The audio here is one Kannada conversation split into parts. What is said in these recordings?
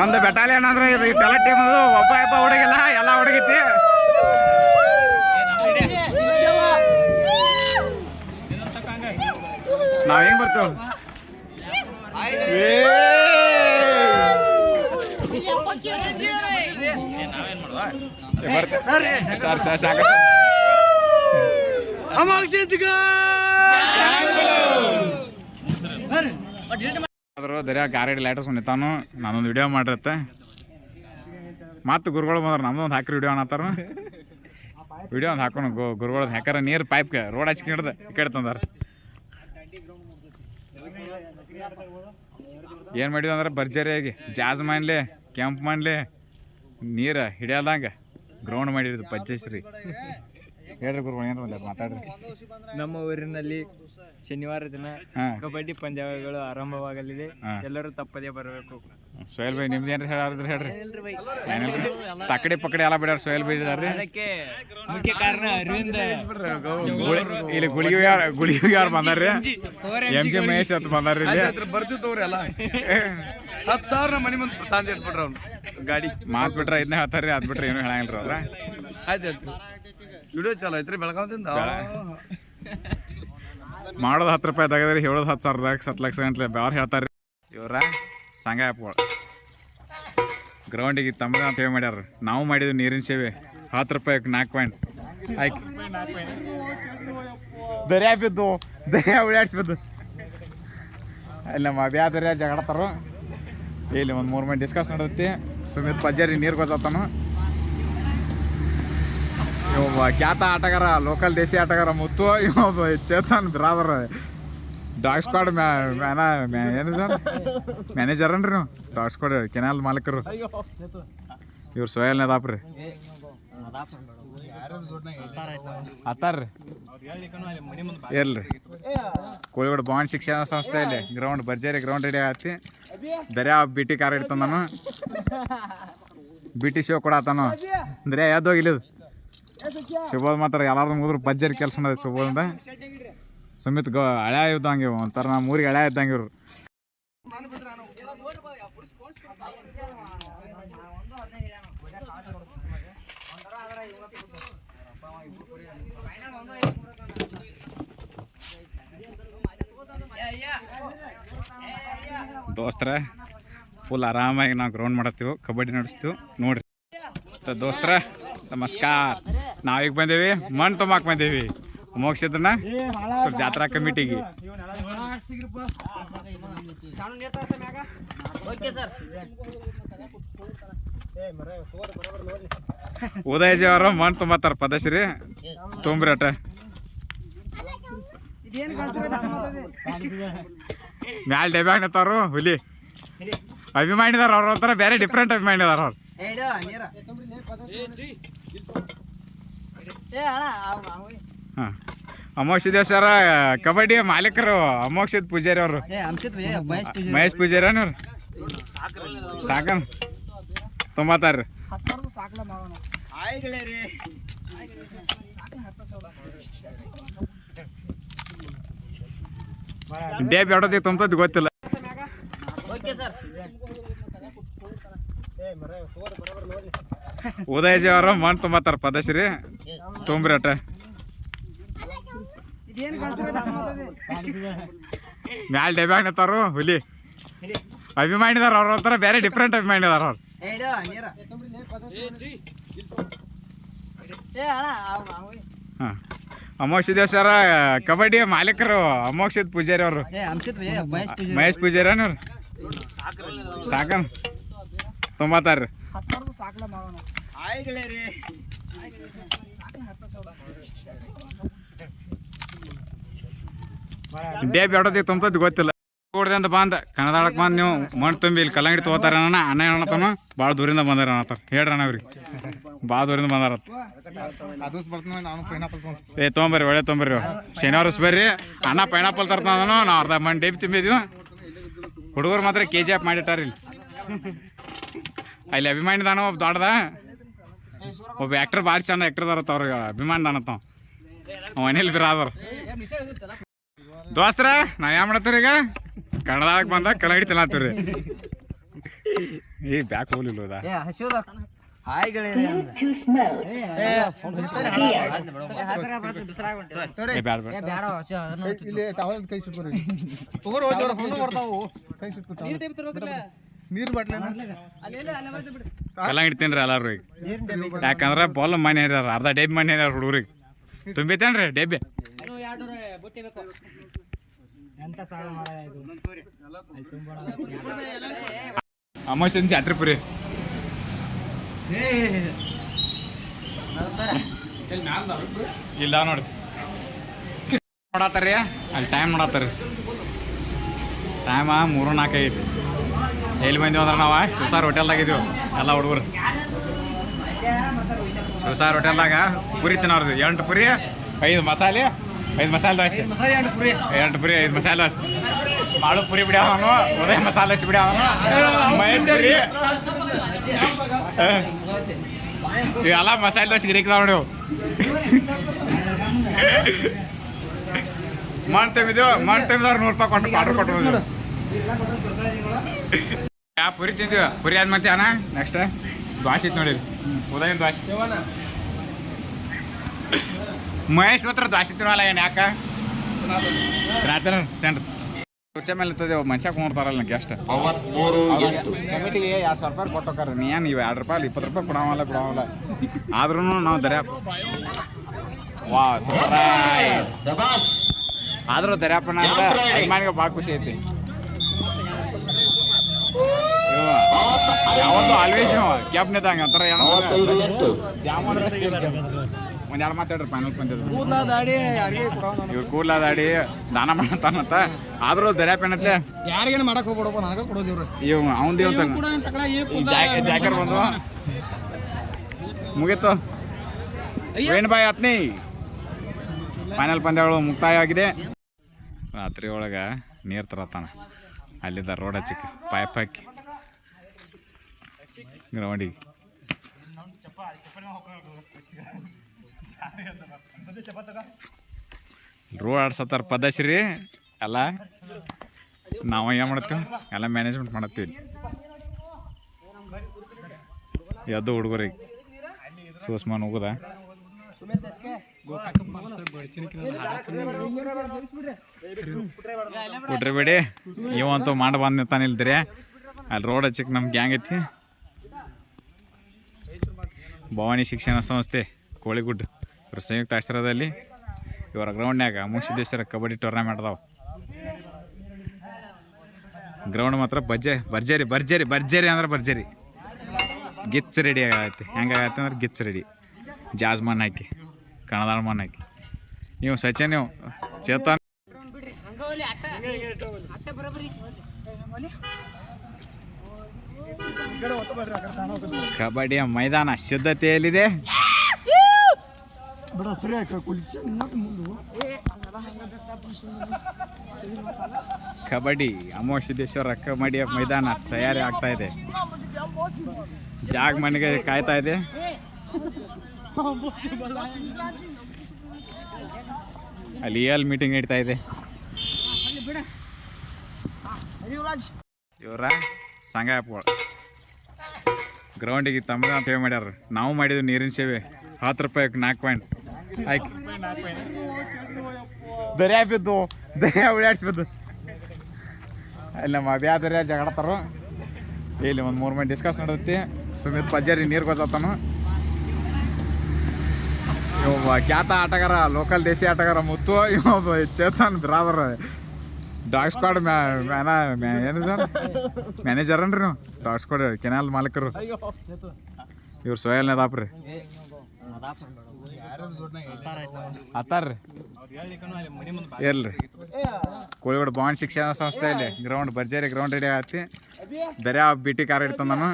ಒಂದು ಬೆಟಾಲಿಯನ್ ಅಂದ್ರೆ ಇದು ಇಷ್ಟೆಲ್ಲ ಟೀಮ್ ಅದು ಒಬ್ಬ ಒಬ್ಬ ಹುಡುಗಿಲ್ಲ ಎಲ್ಲ ಹುಡುಗಿತಿ. ನಾವ್ ಹೆಂಗ್ ಬರ್ತೇವೆ. ಸರ್ ಸರ್ ಸಾಕ. ಆದ್ರು ದರ್ಯಾ ಗಾಡಿ ಲೈಟರ್ಸ್ ನಿಂತಾನು ನಾನೊಂದು ವಿಡಿಯೋ ಮಾಡಿರತ್ತೆ. ಮತ್ತು ಗುರುಗಳು ಬಂದ್ರೆ ನಮ್ದು ಒಂದು ಹಾಕ್ರಿ ವಿಡಿಯೋ ಅನ್ನತ್ತಾರ ವಿಡಿಯೋ ಒಂದು ಹಾಕೋಣ ಗು, ಗುರುಗಳು ಹಾಕಾರ ನೀರು ಪೈಪ್ಗೆ ರೋಡ್ ಹಚ್ಕೊಂಡು ಹಿಡ್ದು ಈ ಕಡೆ ತಂದಾರ. ಏನು ಮಾಡಿದ್ವಿ ಅಂದ್ರೆ ಭರ್ಜರಿಯಾಗಿ ಜಾಜ್ ಮಾಡ್ಲಿ, ಕೆಂಪು ಮಾಡ್ಲಿ, ನೀರು ಹಿಡಿಯಲ್ದಂಗೆ ಗ್ರೌಂಡ್ ಮಾಡಿರೋದು ಪಂಚಶ್ರೀ ಹೇಳ್ರಿ ಗುರುಗಳು, ಏನಾರ ಮಾತಾಡ್ರಿ. ನಮ್ಮ ಊರಿನಲ್ಲಿ ಶನಿವಾರ ದಿನ ಕಬಡ್ಡಿ ಪಂದ್ಯಾವಳಿಗಳು ಆರಂಭವಾಗಲಿದೆ. ಎಲ್ಲರೂ ತಪ್ಪದೇ ಬರಬೇಕು. ಸೋಹೇಲ್ ಬೈ ನಿಮ್ದು ಏನ್ರಿ ಹೇಳಾರಿದ್ರಿ ಹೇಳ್ರಿ. ತಕ್ಕಡಿ ಪಕ್ಕಡಿ ಎಲ್ಲ ಬಿಡ್ಯಾರ ಸೋಯಲ್ ಬೈ ಇದಾರ್ರಿ. ಅದಕ್ಕೆ ಮುಖ್ಯ ಕಾರಣ ಅರವಿಂದ. ಗುಳಿ- ಇಲ್ಲಿ ಗುಳಿಗೆ ಯಾರು ಗುಳಿಗೆ ಯಾರು ಬಂದಾರ್ರಿ? ಎಂ ಜಿ ಮಹೇಶ್ ಅಂತ ಬಂದಾರ್ರಿ ಇಲ್ಲಿ. ಬರ್ತಿದ್ದವ್ರಿ ಎಲ್ಲ. ಹತ್ತು ಸಾವಿರ ಮನೆ ಮುಂದೆ ತಂದು ಬಿಡ್ರಿ ಅವ್ನು ಗಾಡಿ. ಮಾತ್ ಬಿಟ್ರೆ ಇದನ್ನ ಹೇಳ್ತಾರ್ರಿ ಅದು ಬಿಟ್ರೆ ಏನು ಹೇಳಂಗಿಲ್ರಿ ಅವ್ರ. ಆಯ್ತು ಆಯ್ತು. ವಿಡಿಯೋ ಚಲೋ ಐತ್ರಿ ಬೆಳಗಾವಿಂದ ಮಾಡೋದು ಹತ್ತು ರೂಪಾಯಿ ತೆಗೆದ್ರಿ, ಹೇಳೋದು ಹತ್ತು ಸಾವಿರದಾಗ ಹತ್ತು ಲಕ್ಷ ಗಂಟ್ಲೆ ಹೇಳ್ತಾರೆ ಹೇಳ್ತಾರ್ರಿ. ಇವ್ರ ಆ್ಯಪ್ಗಳು ಗ್ರೌಂಡಿಗೆ ತಮ್ಮದ ಪೇ ಮಾಡ್ಯಾರ ನಾವು ಮಾಡಿದ್ವಿ ನೀರಿನ ಸೇವೆ. ಹತ್ತು ರೂಪಾಯಿ ನಾಲ್ಕು ಪಾಯಿಂಟ್ ಆಯ್ತು ದರ್ಯಾ ಬಿದ್ದು, ದರ್ಯಾ ಉಳಿಯಾಡ್ಸ್ಬಿದ್ದು ಅಲ್ಲಿ ನಮ್ಮ ಅಬ್ಯಾ ದರ್ಯಾ ಜಗಡತ್ತಾರ ಇಲ್ಲಿ ಒಂದು ಮೂರು ಮಂದಿ ಡಿಸ್ಕಸ್ ನಡೆದೈತಿ. ಸುಮಿತ್ ಪಜ್ಜಾರಿ ನೀರು ಗೊತ್ತಾನು ಇವ ಖ್ಯಾತ ಆಟಗಾರ ಲೋಕಲ್ ದೇಸಿ ಆಟಗಾರ ಮುತ್ತು, ಇವ ಚೇತನ್ ಬ್ರಾದರ್ ಡಾಗ್ ಸ್ಕ್ವಾಡ್ ಮ್ಯಾನ ಏನಿದ? ಮ್ಯಾನೇಜರ್ ಅನ್ರಿ ನೀವು? ಡಾಗ್ ಸ್ಕ್ವಾಡ್ ಕೆನಾಲ್ ಮಾಲೀಕರು. ಇವ್ರು ಸೋಯಲ್ ನೆದಾಪ್ರಿ ಅತ್ತಾರ್ರಿ ಇರ್ಲಿ. ಕೋಳಿಗೋಡು ಶಿಕ್ಷಣ ಶಿಕ್ಷಣ ಸಂಸ್ಥೆಯಲ್ಲಿ ಗ್ರೌಂಡ್ ಭರ್ಜರಿ ಗ್ರೌಂಡ್ ರೆಡಿ ಆಗತ್ತಿ ಬೇರೆ ಬಿ ಟಿ ಕಾರ್ ಇಡ್ತಾನ ನಾನು ಬಿ ಟಿ ಶೋ ಕೂಡ ಆತಾನು ಅಂದ್ರೆ ಯಾವ್ದೋಗಿಲ್ಲ ಶಿವಬೋದ್ ಮಾತ್ರ ಎಲ್ಲಾರ್ದು ಮುಗಿದ್ರು, ಬಜ್ಜರ್ ಕೆಲಸ ಮಾಡೋದು ಶಿವಬೋದಿಂದ. ಸುಮಿತ್ ಗೋ, ಹಳೆ ಇದ್ದಂಗೆ ಒಂಥರ ನಮ್ಮ ಊರಿಗೆ ಹಳೆ ಇದ್ದಂಗೆ ಇವ್ರು. ದೋಸ್ತರ ಫುಲ್ ಆರಾಮಾಗಿ ನಾವು ಗ್ರೌಂಡ್ ಮಾಡತ್ತೀವಿ, ಕಬಡ್ಡಿ ನಡೆಸ್ತೀವಿ, ನೋಡ್ರಿ. ದೋಸ್ತರ, ನಮಸ್ಕಾರ. ನಾವೀಗ ಬಂದೇವಿ ಮಣ್ಣು ತುಂಬಾಕ್ ಬಂದೇವಿ. ಮೋಕ್ಷದನ್ನ ಸ್ವಲ್ಪ ಜಾತ್ರಾ ಕಮಿಟಿಗೆ. ಉದಯಜಿ ಅವರು ಮಣ್ಣು ತುಂಬತ್ತಾರ ಪದಶ್ರೀ. ತುಂಬ್ರಿ ಅಟ ಮ್ಯಾಲ ಡೆಬ್ಯಾಗ ನಿಂತಾರು ಹುಲಿ. ಅಭಿಮಾನಿದಾರ ಅವ್ರ ಒಂಥರ ಬೇರೆ ಡಿಫ್ರೆಂಟ್ ಅಭಿಮಾನಿದಾರ ಅವ್ರು. ಹಾಂ. ಅಮೋಕ್ಷ ದಿವಸರ ಕಬಡ್ಡಿ ಮಾಲೀಕರು ಅಮೋಕ್ಷದ ಪೂಜಾರಿ ಅವರು. ಮಹೇಶ್ ಪೂಜಾರಿ. ಅವ್ರು. ಸಾಕನ್. ತುಂಬತ್ತಾರ್ರಿ ಡೇಬ್ ಎಡೋದಿಗೆ ತುಂಬತದ್ದು ಗೊತ್ತಿಲ್ಲ. ಉದಯಜಿ ಅವರು ಮಣ್ಣು ತುಂಬತ್ತಾರ ಪದಶ್ರೀ. ತುಂಬ್ರಿ ಅಟ ಮ್ಯಾಲ ಡೆಬ್ಯಾಗ ನಿಂತಾರು ಹುಲಿ. ಅಭಿಮಾನಿದಾರ ಅವ್ರ ಒಂಥರ ಬೇರೆ ಡಿಫ್ರೆಂಟ್ ಅಭಿಮಾನಿ ಅದಾರ ಅವ್ರು. ಹಾಂ. ಅಮೋಕ್ಷ ದಿವಸರ ಕಬಡ್ಡಿ ಮಾಲೀಕರು ಅಮೋಕ್ಷದ ಪೂಜಾರಿ ಅವರು. ಮಹೇಶ್ ಪೂಜಾರಿ ಅವ್ರು. ಸಾಕನ್. ತುಂಬತ್ತಾರ್ರಿ ಡೇ ಎಡೋದಿಗೆ ತುಂಬತದ್ದು ಗೊತ್ತಿಲ್ಲ. ಕೂಡ್ದೆ ಅಂತ ಬಂದ. ಕನ್ನಡಕ್ಕೆ ಬಂದು ನೀವು ಮಣ್ಣು ತುಂಬಿ ಇಲ್ಲಿ ಕಲ್ಲಂಗಡಿ ತಗೋತಾರ ಅಣ್ಣ ಅಣ್ಣ ಬಾಳ ಭಾಳ ದೂರಿಂದ ಬಂದಾರ ಅನ್ನತ್ತಾರ. ಹೇಳ್ರಿ ಅಣ್ಣ ಅವ್ರಿಗೆ. ಭಾಳ ದೂರಿಂದ ಬಂದಾರ ಏ ತೊಗೊಂಬರ್ರಿ ಒಳ್ಳೆ ತೊಗೊಂಬರ್ರಿ ಶನಿವಾರ ಬರ್ರಿ. ಅಣ್ಣ ಪೈನಾಪಲ್ ತರ್ತಾನು ನಾವು ಅರ್ಧ ಮಣ್ಣು ಡೇಬಿ ತುಂಬಿದ್ವಿ. ಹುಡುಗರು ಮಾತ್ರ ಕೆ ಜಿ ಎಫ್ ಮಾಡಿಟ್ಟಾರ ಇಲ್ಲಿ. ಅಲ್ಲಿ ಅಭಿಮಾನಿ ದಾನ ಒಬ್ಬ ದೊಡ್ಡದ ಒಬ್ಬ ಆ್ಯಕ್ಟರ್ ಭಾರಿ ಚಂದ ಆ್ಯಕ್ಟರ್ ಅದಾರತ್ತ ಅವ್ರಿಗೆ ಅಭಿಮಾನಿ ದಾನತ್ತ ಅವ ಅನಿಲ್ ಬಿರಾದ್ರ ದೋಸ್ತರ ನಾ ಏನು ಮಾಡತ್ತೀರಿ ಈಗ ಕನ್ನಡದಾಗ ಬಂದ ಕಲಗಡಿ ತಿನ್ನತ್ತೀರಿ ಏ ಬ್ಯಾಕ್ ಹೋಗ್ಲಿಲ್ಲ ಹೌದಾ ಹಾಯ್ ಗೆಳೆಯರೇ ಏ ಬ್ಯಾಡ ಬ್ಯಾಡ ಬೇಡ ಹಸಿ ಅದನ್ನ ಇಲ್ಲಿ ಟವಲ್ ಕೈ ಸುಟ್ಕೊರಿ ಕೈ ಸುಟ್ಕೊಟ್ಟು ನೀರ್ ಬಾಟ್ಲಿ ಕಲ್ಲ ಇಡ್ತೀನಿ ರೀ ಎಲ್ಲಾರು ಈಗ. ಯಾಕಂದ್ರೆ ಬಾಲ್ ಮನೆ ಹರಿಯಾರ ಅರ್ಧ ಡೇಬಿ ಮನೆ ಹರಿಯಾರ ಹುಡುಗ್ರಿಗೆ. ತುಂಬಿತೇನ್ರಿ ಡೇಬಿ? ಅಮಾವಾಸ್ಯನ್ ಜಾತ್ರೆ ಪುರಿ ಇಲ್ಲ ನೋಡಿ ನೋಡತ್ತಾರಿ ಅಲ್ಲಿ ಟೈಮ್ ನೋಡತ್ತಾರಿ ಟೈಮ ಮೂರು ನಾಲ್ಕೈದು. ಐತಿ ಎಲ್ಲಿ ಬಂದೀವಿ ಅಂದ್ರೆ ನಾವು? ಸುಸಾರ್ ಹೋಟೆಲ್ದಾಗ ಇದೀವಿ. ಎಲ್ಲ ಹುಡುಗರು. ಸುಸಾರ್ ಹೋಟೆಲ್ದಾಗ ಪುರಿ ತಿನ್ನೋರ್ದು ಎಂಟು ಪುರಿ ಐದು ಮಸಾಲೆ ಐದು ಮಸಾಲೆ ದೋಸೆ. ಎಂಟು ಪುರಿ. ಐದು ಮಸಾಲೆ ದೋಸೆ. ಮಾಡು ಪುರಿ ಬಿಡಿ ಅವನು. ಉದಯ ಮಸಾಲೆ ದೋಸೆ ಬಿಡಿ ಅವನು. ಮಹೇಶ್ ಪುರಿ. ಇವೆಲ್ಲ ಮಸಾಲೆ ದೋಸೆ ಗಿರಿಕ್ತಾವ ನೋಡಿ. ಮಣ್ ತುಂಬಿದೆವು ಮಣ್ ತುಂಬಿದವ್ರು ನೂರು ರೂಪಾಯಿ ಕೊಟ್ಟು ಆರ್ಡ್ರ್ ಕೊಟ್ಟು ಯಾ ಪುರಿ ತಿಂತೀವಿ ಪುರಿ ಆದ್ ಮತ್ತೆ ಅಣ್ಣ? ನೆಕ್ಸ್ಟ್ ದ್ವಾಸಿ ಇತ್ತು ನೋಡಿ ಉದಯನ್ ದ್ವಾಸಿ. ಮಹೇಶ್ ಮಾತ್ರ ದ್ವಾಸಿ ತಿನ್ನಲ್ಲ ಏನು ಯಾಕ? ತಿನ್ನತ್ತಾನ ತಿನ್ರಿ. ಕುರ್ಚಿ ಮೇಲೆ ಇರ್ತದೆ ಮನುಷ್ಯ ಕುಂಡ್ತಾರಲ್ಲ ಗೆಸ್ಟ್ ಮೂವತ್ಮೂರು ಎಂಟು. ಕಮಿಟಿಗೆ ಎರಡು ಸಾವಿರ ರೂಪಾಯಿ ಕೊಟ್ಟೋಕಾರ ನೀ ಏನು ಇವು ಎರಡು ರೂಪಾಯಿ ಇಪ್ಪತ್ತು ರೂಪಾಯಿ ಕೊಡವಲ್ಲ ಕೊಡವಲ್ಲ. ಆದ್ರೂ ನಾವು ದರ್ಯಾಪ ವಾ ಸೂಪರ್. ಆದ್ರೂ ದರ್ಯಾಪನ ಅಂದ್ರೆ ಅಭಿಮಾನಿಗೆ ಭಾಳ ಖುಷಿ ಐತಿ ಇವ ಯಾವತ್ತು ಆಲ್ವೇಸ್ ಕ್ಯಾಪ್ ಕ್ಯಾಬ್ನಿದ್ದಂಗ ಅಂತಾರ ಒಂದ್ ಎರಡು ಮಾತಾಡ್ರಿ ಫೈನಲ್ ಬಂದಿದ್ರು ಇವ್ರು ಕೂಡ್ಲಾದಾಡಿ ದಾನ ಮಾಡತಾನಂತ ಆದ್ರೂ ದರ್ಯಾಪೇನತ್ಲೆ ಯಾರಿಗೇನು ಮಾಡಕ್ ಹೋಗ್ಬಿಡಪ್ಪ ನನಗೆ ಕೊಡೋದಿವ್ರು ಇವ್ ಅವಂದಿ ಅಂತ ಕೂಡ ತಗೊಳ ಈ ಈ ಜಾಕ ಜಾಕರ್ ಬಂದು ಮುಗೀತು. ಏನು ಬಾಯ್ ಆತ್ನಿ ಫೈನಲ್ ಪಂದ್ಯಗಳು ಮುಕ್ತಾಯ ಆಗಿದೆ. ರಾತ್ರಿ ಒಳಗೆ ನೀರು ತರತಾನ ಅಲ್ಲಿದ್ದ ರೋಡ್ ಹಚ್ಚಿಕ್ಕೆ ಪೈಪ್ ಹಾಕಿ. ಗ್ರೌಂಡಿಗೆ ರೋಡ್ ಆಡ್ಸತ್ತಾರ ಪದಶ್ರೀ ಎಲ್ಲ? ನಾವು ಏನು ಮಾಡ್ತೀವಿ? ಎಲ್ಲ ಮ್ಯಾನೇಜ್ಮೆಂಟ್ ಮಾಡತ್ತೀವಿ ಎದ್ದು ಹುಡುಗರಿಗೆ ಸೋಸ್ಮಾನ್ ಹೋಗುದ. ಕೊಟ್ರಿ ಬಿಡಿ. ಇವಂತೂ ಮಾಡಿ ಬಂದ ನಿಂತಾನ ಇಲ್ದಿರಿ. ಅಲ್ಲಿ ರೋಡ್ ಹಚ್ಚಕ್ಕೆ ನಮ್ಮ ಗ್ಯಾಂಗ್ ಐತಿ. ಭವಾನಿ ಶಿಕ್ಷಣ ಸಂಸ್ಥೆ ಕೋಳಿಗುಡ್ ಇವ್ರ ಸಂಯುಕ್ತ ಆಶ್ರಯದಲ್ಲಿ ಇವರ ಗ್ರೌಂಡ್ನ್ಯಾಗ ಮುಗಿಸಿದ್ದೇಶ್ವರ ಕಬಡ್ಡಿ ಟೂರ್ನಮೆಂಟ್ ಅದಾವೆ. ಗ್ರೌಂಡ್ ಮಾತ್ರ ಬಜ್ಜೆ, ಭರ್ಜರಿ ಭರ್ಜರಿ ಭರ್ಜರಿ ಅಂದ್ರೆ ಭರ್ಜರಿ. ಗಿಚ್ಚ ರೆಡಿ ಆಗತ್ತೆ ಹೆಂಗಾಗತ್ತೆ ಅಂದ್ರೆ ಗಿಚ್ಚ ರೆಡಿ ಜಾಜ್ ಮಣ್ಣು ಹಾಕಿ, ಕಣದಾಳ ಮಣ್ಣು ಹಾಕಿ. ನೀವು ಸಚಿನ್, ನೀವು ಚೇತನ್. ಕಬಡ್ಡಿಯ ಮೈದಾನ ಶುದ್ಧತೆಯಲ್ಲಿದೆ. ಕಬಡ್ಡಿ ಅಮೋಸಿದ್ದೇಶ್ವರ ಕಬಡ್ಡಿಯ ಮೈದಾನ ತಯಾರಿ ಆಗ್ತಾ ಇದೆ. ಜಾಗ ಮನೆಗೆ ಕಾಯ್ತಾ ಇದೆ. ಅಲ್ಲಿ ಎಲ್ ಮೀಟಿಂಗ್ ನಡೀತಾ ಇದೆ. ಇವರ ಸಂಗಾಯಪ್ಪ ಗ್ರೌಂಡಿಗೆ ತಮ್ಮದ ಪೇ ಮಾಡ್ಯಾರ. ನಾವು ಮಾಡಿದ್ವಿ ನೀರಿನ ಸೇವೆ. ಹತ್ತು ರೂಪಾಯಿ ನಾಲ್ಕು ಪಾಯಿಂಟ್ ಆಯ್ತು ದರ್ಯಾ ಬಿದ್ದು, ದರ್ಯಾ ಉಳಿಯಾಡ್ಸ್ಬಿದ್ದು ಅಲ್ಲಿ ನಮ್ಮ ಅಬ್ಯಾ ದರ್ಯಾ ಜಗಳತ್ತಾರ ಇಲ್ಲಿ ಒಂದು ಮೂರು ಮಂದಿ ಡಿಸ್ಕಸ್ ನಡೆದೈತಿ. ಸುಮಿತ್ ಪಜ್ಜಾರಿ ನೀರು ಗೊತ್ತಾನು ಇವ ಖ್ಯಾತ ಆಟಗಾರ ಲೋಕಲ್ ದೇಸಿ ಆಟಗಾರ ಮುತ್ತು. ಇವ Chetan brother dog squad manager ಅನ್ರಿ ನೀವು? ಡಾಗ್ ಸ್ಕ್ವಾಡ್ ಕೆನಾಲ್ ಮಾಲೀಕರು. ಇವ್ರು ಸೋಯಲ್ ನದಾಪ್ರಿ. ಹತ್ತಾರ್ರಿ ಇರ್ಲಿ. ಕೋಳಿಗೋಡ ಬಾಂಡ್ ಶಿಕ್ಷಣ ಸಂಸ್ಥೆಯಲ್ಲಿ ಗ್ರೌಂಡ್ ಭರ್ಜರಿ ಗ್ರೌಂಡ್ ರೆಡಿ ಬೇರೆ ದರ್ಯಾ ಬಿ ಟಿ ಕಾರ್ ಇಡ್ತಾನ ನಾನು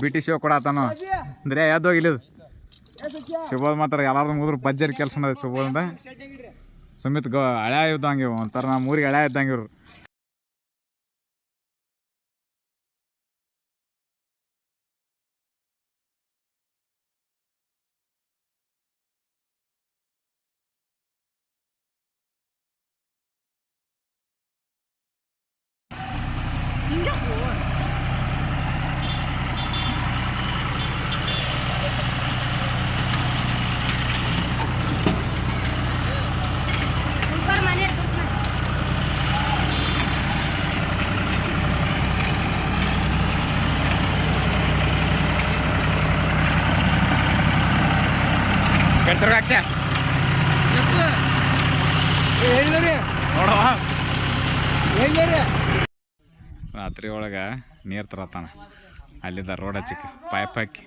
ಬಿ ಟಿ ಶೋ ಕೂಡ ಆತಾನು ದರ್ಯಾ ಯಾವ್ದೋಗಿಲ್ಲ ಶುಭೋದ್ ಮಾತ್ರ ಎಲ್ಲಾರ್ದು ಮುಗಿದ್ರು ಭರ್ಜರಿ ಕೆಲಸ ಮಾಡೋದು ಶಿವಬೋದಿಂದ ಸುಮಿತ್ ಗೋ ಹಳೆ ಇದ್ದಂಗೆ ಒಂಥರ ನಮ್ಮ ಊರಿಗೆ ಹಳೆ ಇದ್ದಂಗೆ ಇವ್ರು. ಹೇಳಿದ್ರಿ. ನೋಡವ ಹೇಳಿದ್ರಿ. ರಾತ್ರಿ ಒಳಗೆ ನೀರು ತರತಾನ ಅಲ್ಲಿದ್ದ ರೋಡ್ ಹಚ್ಚಿಕ್ಕೆ. ಪೈಪ್ ಹಾಕಿ.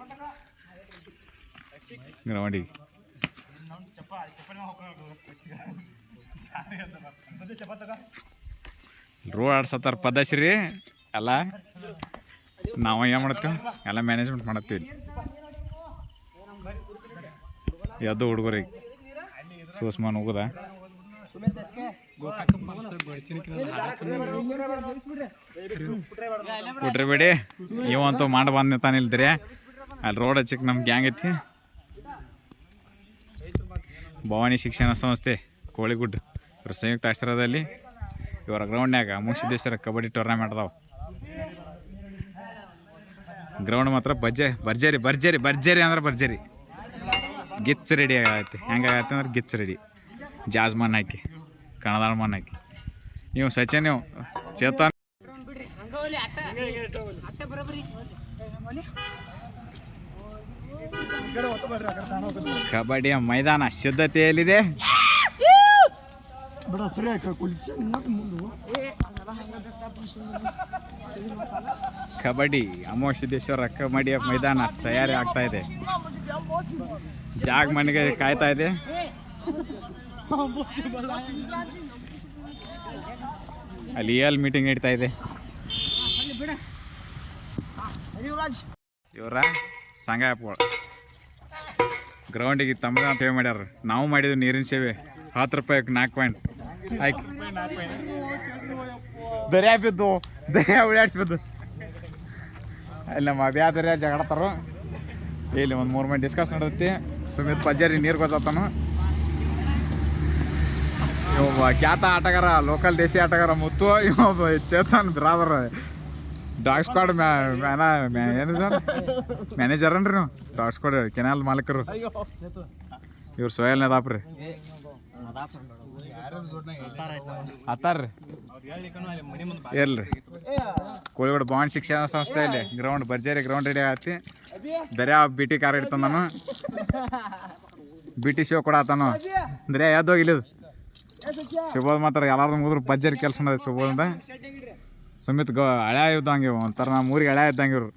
ಗ್ರೌಂಡಿಗೆ. ರೋಡ್ ಆಡ್ಸತ್ತಾರ ಪದಶ್ರೀ ಎಲ್ಲ ನಾವು ಏನು ಮಾಡ್ತೀವಿ? ಎಲ್ಲ ಮ್ಯಾನೇಜ್ಮೆಂಟ್ ಮಾಡತ್ತೀವಿ ಎದ್ದು ಹುಡುಗರಿಗೆ ಸೋಸ್ಮಾನ್ ಹೋಗುದ? ಕೊಟ್ರಿ ಬಿಡಿ. ಇವಂತೂ ಮಾಡಿ ಬಂದ ನಿಂತಾನ ಇಲ್ದ್ರಿ. ಅಲ್ಲಿ ರೋಡ್ ಹಚ್ಚಕ್ಕೆ ನಮ್ಮ ಗ್ಯಾಂಗ್ ಐತಿ. ಭವಾನಿ ಶಿಕ್ಷಣ ಸಂಸ್ಥೆ ಕೋಳಿಗುಡ್ ಇವ್ರ ಸಂಯುಕ್ತ ಆಶ್ರಯದಲ್ಲಿ. ಇವರ ಗ್ರೌಂಡ್ನ್ಯಾಗ ಮುಗಿಸಿದ್ದೇಶ್ವರ ಕಬಡ್ಡಿ ಟೂರ್ನಮೆಂಟ್ ಅದಾವ. ಗ್ರೌಂಡ್ ಮಾತ್ರ ಬಜ್ಜೆ ಭರ್ಜರಿ ಭರ್ಜರಿ ಭರ್ಜರಿ ಅಂದ್ರೆ ಭರ್ಜರಿ. ಗಿಚ್ ರೆಡಿ ಆಗತ್ತೆ. ಹೆಂಗಾಗತ್ತೆ ಅಂದ್ರೆ ಗಿಚ್ಚ ರೆಡಿ. ಜಾಜ್ ಮಣ್ಣು ಹಾಕಿ, ಕಣದಾಳ ಮಣ್ಣು ಹಾಕಿ. ನೀವು ಸಚಿನ್ ನೀವು ಚೇತನ್. ಕಬಡ್ಡಿಯ ಮೈದಾನ ಸಿದ್ಧತೆಯಲ್ಲಿದೆ ಕಬಡ್ಡಿ ಅಮೋಸಿದ್ದೇಶ್ವರ ಕಬಡ್ಡಿಯ ಮೈದಾನ ತಯಾರಿ ಆಗ್ತಾ ಇದೆ. ಜಾಗ್ ಮನೆಗೆ ಕಾಯ್ತಾ ಇದೆ ಅಲ್ಲಿ ಎಲ್ಲಿ ಮೀಟಿಂಗ್ ನಡೀತಾ ಇದೆ. ಇವರ ಸಂಗಾಯಪ್ಪ ಗ್ರೌಂಡಿಗೆ ತಮ್ಮದ ಸೇವೆ ಮಾಡ್ಯಾರ. ನಾವು ಮಾಡಿದ್ವಿ ನೀರಿನ ಸೇವೆ. ಹತ್ತು ರೂಪಾಯಿ ನಾಲ್ಕು ಪಾಯಿಂಟ್ ಆಯ್ತು ದರ್ಯಾ ಬಿದ್ದು, ದರ್ಯಾ ಉಳಿಯಾಡ್ಸ್ಬಿದ್ದು. ಅಲ್ಲಿ ನಮ್ಮ ಅಬ್ಯಾ ದರ್ಯಾ ಜಗಳತ್ತಾರ ಇಲ್ಲಿ ಒಂದು ಮೂರು ಮಂದಿ ಡಿಸ್ಕಸ್ ನಡೆದೈತಿ. ಸುಮಿತ್ ಪಜಾರಿ ನೀರು ಗೊತ್ತಾನು ಇವ ಖ್ಯಾತ ಆಟಗಾರ ಲೋಕಲ್ ದೇಸಿ ಆಟಗಾರ ಮುತ್ತು ಇವ ಚೇತನ್ ಬ್ರಾದರ್ ಡಾಗ್ ಸ್ಕ್ವಾಡ್ ಮ್ಯಾನ ಏನಿದ ಮ್ಯಾನೇಜರ್ ಅನ್ರಿ ನೀವು? ಡಾಗ್ ಸ್ಕ್ವಾಡ್ ಕೆನಾಲ್ ಮಾಲೀಕರು. ಇವ್ರು ಸೋಯಲ್ ನದಾಪ್ರಿ ಆತಾರ್ರಿ. ಇರ್ಲಿ. ಶಿಕ್ಷಣ ಸಂಸ್ಥೆ ಸಂಸ್ಥೆಯಲ್ಲಿ ಗ್ರೌಂಡ್ ಭರ್ಜರಿ ಗ್ರೌಂಡ್ ರೆಡಿ ಆಗತ್ತಿ ದರ್ಯಾ ಬಿ ಟಿ ಕಾರ್ ಇಡ್ತಾನ ನಾನು. ಬಿ ಟಿ ಶೋ ಕೂಡ ಆತಾನು ದರ್ಯಾ ಯಾವ್ದೋಗಿಲ್ಲ ಶುಭೋದ್ ಮಾತ್ರ ಎಲ್ಲಾರ್ದು ಮುಗಿದ್ರು ಭರ್ಜರಿ ಕೆಲಸ ಮಾಡೋದು ಶಿವಬೋದಿಂದ. ಸುಮಿತ್ ಗೋ ಹಳೆ ಇದ್ದಂಗೆ ಒಂಥರ ನಮ್ಮ ಊರಿಗೆ ಹಳೆ ಇದ್ದಂಗೆ ಇವ್ರು.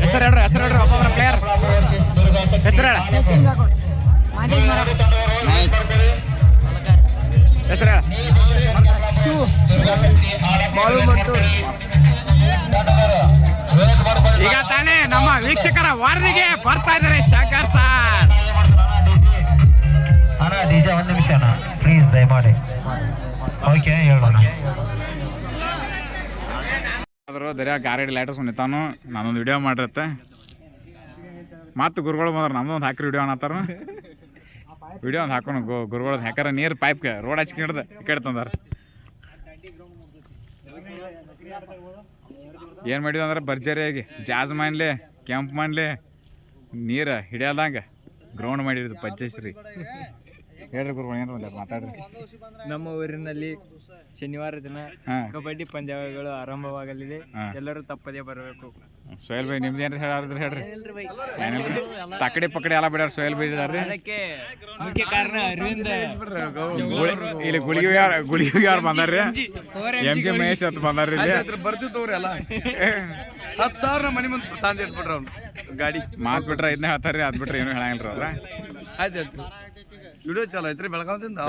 ಹೆಸರು ಹೇಳ್ರಿ ಹೆಸರು ಹೇಳ್ರಿ ಒಬ್ಬೊಬ್ಬರ ಪ್ಲೇಯರ್ ಹೆಸರು ಹೇಳ. ಹೆಸರು ಹೇಳ. ಈಗ ತಾನೇ ನಮ್ಮ ವೀಕ್ಷಕರ ವಾರ್ನಿಗೆ ಬರ್ತಾ ಇದ್ದಾರೆ ಶಂಕರ್ ಸರ್. ಅಣ್ಣ ಡಿಜೆ ಒಂದು ನಿಮಿಷ ಅಣ್ಣ. ಪ್ಲೀಸ್ ದಯಮಾಡಿ. ಓಕೆ ಹೇಳೋಣ. ಆದರೂ ದರ್ಯಾ ಗಾರಡಿ ಲೈಟರ್ಸ್ ನಿಂತಾನು ನಾನೊಂದು ವಿಡಿಯೋ ಮಾಡಿರತ್ತೆ. ಮತ್ತು ಗುರುಗಳು ಬಂದ್ರೆ ಒಂದು ಹಾಕ್ರಿ ವಿಡಿಯೋ ಅನ್ನತ್ತಾರ. ವಿಡಿಯೋ ಒಂದು ಹಾಕೋಣ ಗು ಗುರುಗಳು ಹಾಕಾರ ನೀರು ಪೈಪ್ಗೆ ರೋಡ್ ಹಚ್ಚಿ ಹಿಡ್ದು ಕಡೆ ತಂದಾರ. ಏನು ಮಾಡಿದ್ವಿ ಅಂದ್ರೆ ಭರ್ಜರಿಯಾಗಿ ಜಾಜ್ ಮಾಡ್ಲಿ, ಕೆಂಪ್ ಮಾಡ್ಲಿ, ನೀರು ಹಿಡಿಯಲ್ದಂಗೆ ಗ್ರೌಂಡ್ ಮಾಡಿರೋದು ಪಂಚಾಯತ್ರಿ ಹೇಳ್ರಿ ಗುರುಗಳು, ಏನಾರ ಮಾತಾಡ್ರಿ. ನಮ್ಮ ಊರಿನಲ್ಲಿ ಶನಿವಾರ ದಿನ ಹಾಂ. ಕಬಡ್ಡಿ ಪಂದ್ಯಾವಳಿಗಳು ಆರಂಭವಾಗಲಿದೆ. ಎಲ್ಲರೂ ತಪ್ಪದೇ ಬರಬೇಕು. ಸೋಯಲ್ ಬೈ ನಿಮ್ದು ಏನ್ರಿ ಹೇಳಾರಿದ್ರಿ ಹೇಳ್ರಿ. ಏನಿಲ್ರಿ ತಕಡಿ ಪಕಡಿ ಎಲ್ಲ ಬಿಡಾರ ಸೋಯಲ್ ಬೈ ಇದಾರ್ರಿ. ಅದಕ್ಕೆ ಮುಖ್ಯ ಕಾರಣ ಅರವಿಂದ. ಗುಳಿ- ಇಲ್ಲಿ ಗುಳಿಗೆ ಯಾರು ಗುಳಿಗೆ ಯಾರು ಬಂದಾರ್ರಿ? ಎಂ ಜಿ ಮಹೇಶ್ ಅಂತ ಬಂದಾರ್ರಿ ಇಲ್ಲಿ. ಬರ್ತಿದ್ದವ್ರಿ ಎಲ್ಲ. ಹತ್ತು ಸಾವಿರ ಮನೆ ಮುಂದೆ ತಂದು ಇಟ್ಬಿಟ್ರ ಅವ್ನು ಗಾಡಿ. ಮಾತ್ ಬಿಟ್ರೆ ಇದನ್ನ ಹೇಳ್ತಾರ್ರಿ ಅದ್ ಬಿಟ್ರೆ ಏನು ಹೇಳಂಗಿಲ್ರಿ ಅವ್ರ. ಆಯ್ತು ಆಯ್ತು. ವಿಡಿಯೋ ಚಲೋ ಐತ್ರಿ ಬೆಳಗಾವದಿಂದ?